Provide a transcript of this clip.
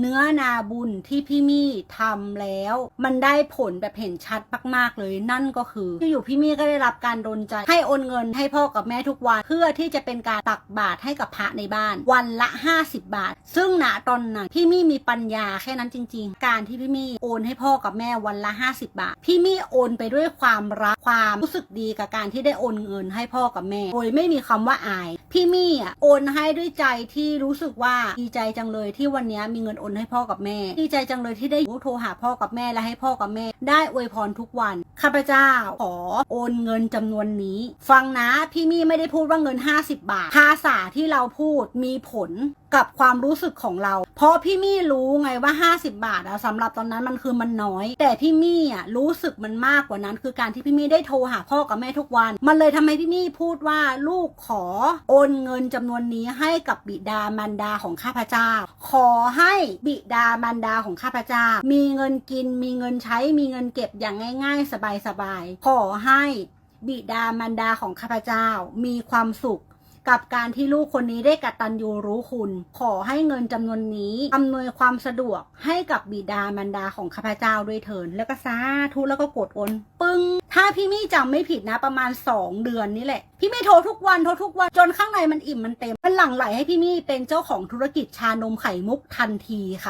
เนื้อนาบุญที่พี่มี่ทำแล้ว มันได้ผลแบบเห็นชัดมากๆเลย นั่นก็คือที่อยู่พี่มี่ก็ได้รับการดลใจ ให้โอนเงินให้พ่อกับแม่ทุกวัน เพื่อที่จะเป็นการตักบาตรให้กับพระในบ้าน วันละ 50 บาท ซึ่งณตอนนั้นพี่มี่มีปัญญาแค่นั้นจริง ๆ การที่พี่มี่โอนให้พ่อกับแม่วันละ 50 บาท พี่มี่โอนไปด้วยความรักความรู้สึกดีกับการที่ได้โอนเงินให้พ่อกับแม่โดยไม่มีคำว่าอาย พี่มี่โอนให้ด้วยใจที่รู้สึกว่าดีใจจังเลยที่วันนี้มีเงินโอนให้พ่อกับแม่ ดีใจจังเลยที่ได้โทรหาพ่อกับแม่และให้พ่อกับแม่ ได้อวยพรทุกวัน ข้าพเจ้าขอโอนเงินจำนวนนี้ ฟังนะพี่มี่ไม่ได้พูดว่าเงิน 50 บาทภาษาที่เราพูดมีผลกับความรู้สึกของเรา เพราะพี่มี่รู้ไงว่า 50 บาทอะสำหรับตอนนั้นมันคือมันน้อย แต่พี่มี่อะรู้สึกมันมากกว่านั้น คือการที่พี่มี่ได้โทรหาพ่อกับแม่ทุกวัน มันเลยทำให้พี่มี่พูดว่าลูกขอโอนเงินจำนวนนี้ให้กับบิดามารดาของข้าพเจ้า ขอให้บิดามารดาของข้าพเจ้า มีเงินกิน มีเงินใช้ มีเงินเก็บอย่างง่าย ๆ สบายๆขอให้บิดามารดาของข้าพเจ้า มีความสุข กับการที่ลูกคนนี้ได้กตัญญูรู้คุณ ขอให้เงินจำนวนนี้อำนวยความสะดวกให้กับบิดามารดาของข้าพเจ้าด้วยเถิน แล้วก็สาธุแล้วก็กดโอนปึ้ง ถ้าพี่มี่จำไม่ผิดนะประมาณ 2 เดือนนี่แหละ พี่มี่โทรทุกวันโทรทุกวันจนข้างในมันอิ่มมันเต็ม มันหลั่งไหลให้พี่มี่เป็นเจ้าของธุรกิจชานมไข่มุกทันทีค่ะ